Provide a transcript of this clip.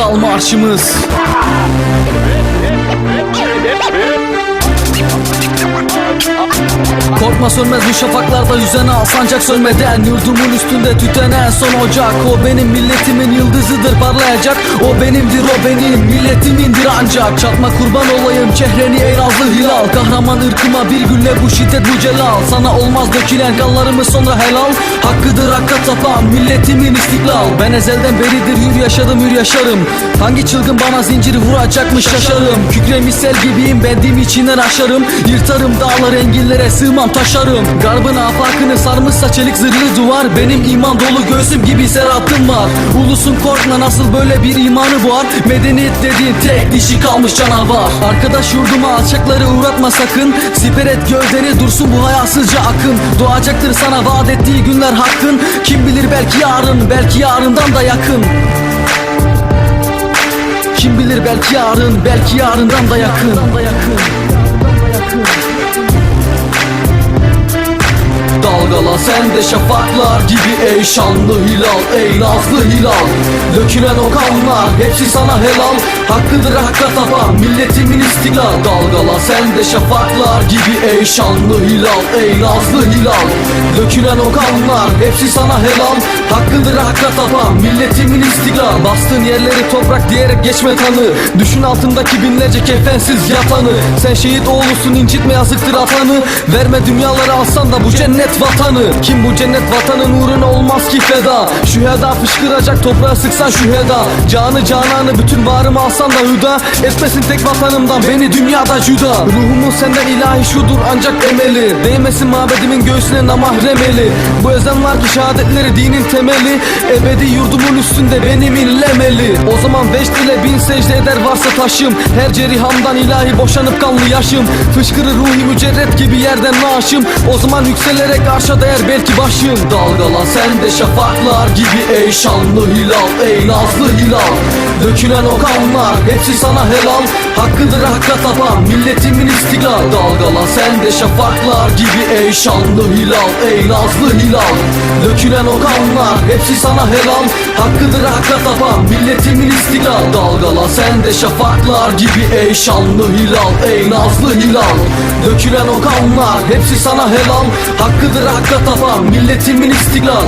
Kral Marşımız. Korkma sönmez bu şafaklarda yüzen al Sancak sönmeden yurdumun üstünde tüten en son ocak. O benim milletimin yıldızıdır parlayacak. O benimdir o benim milletimindir ancak. Çatma kurban olayım çehreni ey nazlı hilal. Kahraman ırkıma bir günle bu şiddet bu celal Sana olmaz dökülen kanlarımız sonra helal. Hakkıdır hakka tapan milletimin istiklal. Ben ezelden beridir hür yaşadım hür yaşarım. Hangi çılgın bana zinciri vuracakmış şaşarım. Kükremiş sel gibiyim bendim içinden aşarım. Yırtarım dağlar enginlere sığmam taşarım Garbın afakını sarmışsa çelik zırhlı duvar. Benim iman dolu göğsüm gibi serhatım var. Ulusun korkma nasıl böyle bir imanı var? Medeniyet dediğin tek dişi kalmış canavar. Arkadaş yurduma alçakları uğratma sakın. Siper et gövdeni dursun bu hayasızca akım Doğacaktır sana vaat ettiği günler hakkın. Kim bilir belki yarın belki yarından da yakın. Kim bilir belki yarın belki yarından da yakın Dalgala sen de şafaklar gibi ey şanlı hilal ey nazlı hilal. Dökülen o kanlar hepsi sana helal. Hakkıdır hakka tapan milletimin istiklal. Dalgala sen de şafaklar gibi ey şanlı hilal ey nazlı hilal. Dökülen o kanlar hepsi sana helal. Hakkıdır hakka tapan milletimin istiklal. Bastığın yerleri toprak diyerek geçme tanı Düşün altındaki binlerce kefensiz yatanı. Sen şehit oğlusun incitme yazıktır atanı. Verme dünyaları alsan da bu cennet vatanı Kim bu cennet vatanın uğruna olmaz ki feda. Şüheda fışkıracak toprağa sıksan şüheda Canı cananı bütün varımı alsan da hüda Etmesin tek vatanımdan beni dünyada cüda Ruhumun senden ilahi şudur ancak emeli. Değmesin mabedimin göğsüne namahremeli Bu ezanlar ki şehadetleri dinin temeli. Ebedi yurdumun üstünde benim inlemeli O zaman beş dile bin secde eder varsa taşım. Her cerihamdan ilahi boşanıp kanlı yaşım. Fışkırır ruhi mücerret gibi yerden naaşım O zaman yükselerek arşa değer belki başım Dalgalan sen de şafaklar gibi ey şanlı hilal Ey nazlı hilal. Dökülen o kanlar hepsi sana helal. Hakkıdır hakka tapan milletimin istiklal. Dalgalan sen de şafaklar gibi ey şanlı hilal Ey nazlı hilal. Dökülen o kanlar hepsi sana helal. Hakkıdır hakka tapan milletimin istiklal Dalgalan sen de şafaklar gibi ey şanlı hilal Ey nazlı hilal. Dökülen o kanlar hepsi sana helal. Hakkıdır hakka tapan milletimin istiklal